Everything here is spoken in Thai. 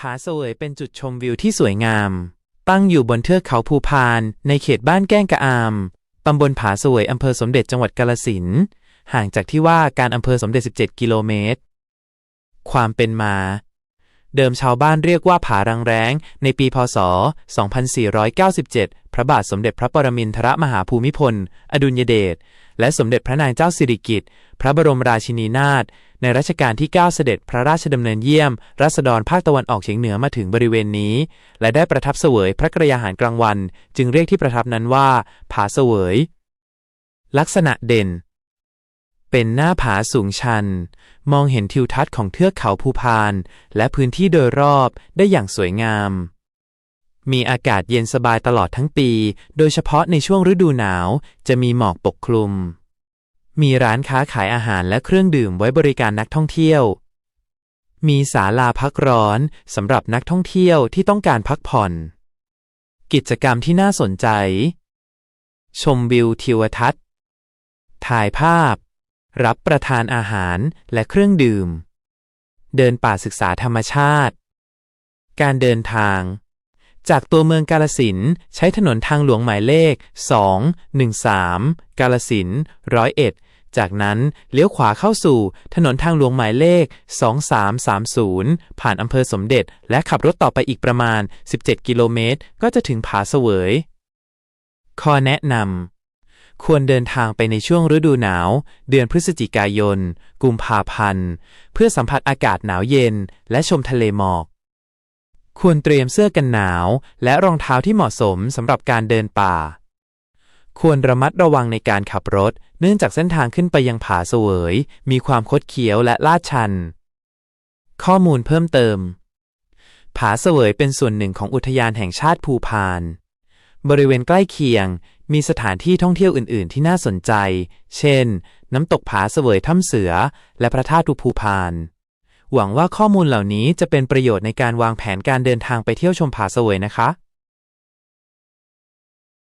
ผาเสวยเป็นจุดชมวิวที่สวยงาม ตั้งอยู่บนเทือกเขาภูพาน ในเขตบ้านแก้งกะอาม ตำบลผาเสวยอำเภอสมเด็จจังหวัดกาลสินห่างจากที่ว่าการอำเภอสมเด็จ 17 กิโลเมตร ความเป็นมา เดิมชาวบ้านเรียกว่าผารังแร้ง ในปีพศ 2497 พระบาทสมเด็จพระปรมินทรมหาภูมิพล อดุลยเดช และสมเด็จพระนางเจ้าสิริกิติ์ พระบรมราชินีนาถ ในรัชกาลที่ 9 เสด็จพระราชดำเนินเยี่ยม รัษฎรภาคตะวันออกเฉียงเหนือมาถึงบริเวณนี้ และได้ประทับเสวยพระกรยาหารกลางวัน จึงเรียกที่ประทับนั้นว่า ผาเสวย ลักษณะเด่น เป็นหน้าผาสูงชัน มองเห็นทิวทัศน์ของเทือกเขาภูพาน และพื้นที่โดยรอบได้อย่างสวยงาม มีอากาศเย็นสบายตลอดทั้งปี โดยเฉพาะในช่วงฤดูหนาวจะมีหมอกปกคลุม มีร้านค้าขายอาหารและเครื่องดื่มไว้บริการนักท่องเที่ยว มีศาลาพักร้อนสำหรับนักท่องเที่ยวที่ต้องการพักผ่อน กิจกรรมที่น่าสนใจ ชมวิวทิวทัศน์ ถ่ายภาพ รับประทานอาหารและเครื่องดื่ม เดินป่าศึกษาธรรมชาติ การเดินทาง จากตัวเมืองกาลสินใช้ถนนทางหลวงหมายเลข 213 กาลสินธุ์ร้อยเอ็ดจากนั้นเลี้ยวขวาเข้าสู่ถนนทางหลวงหมายเลข 2330 ผ่านอำเภอสมเด็จ และขับรถต่อไปอีกประมาณ 17 กิโลเมตร ก็จะถึงผาเสวย ข้อแนะนำ ควรเดินทางไปในช่วงฤดูหนาว เดือนพฤศจิกายน กุมภาพันธ์ เพื่อสัมผัสอากาศหนาวเย็น และชมทะเลหมอก ควรเตรียมเสื้อกันหนาว และรองเท้าที่เหมาะสมสำหรับการเดินป่า ควรระมัดระวังในการขับรถ เนื่องจากเส้นทางขึ้นไปยังผาเสวย มีความคดเคี้ยวและลาดชัน ข้อมูลเพิ่มเติม ผาเสวยเป็นส่วนหนึ่งของอุทยานแห่งชาติภูพานบริเวณใกล้เคียง มีสถานที่ท่องเที่ยวอื่น ๆ ที่น่าสนใจ เช่น น้ำตกผาเสวยถ้ำเสือ และพระธาตุภูพาน หวังว่าข้อมูลเหล่านี้จะเป็นประโยชน์ในการวางแผนการเดินทางไปเที่ยวชมผาเสวยนะคะ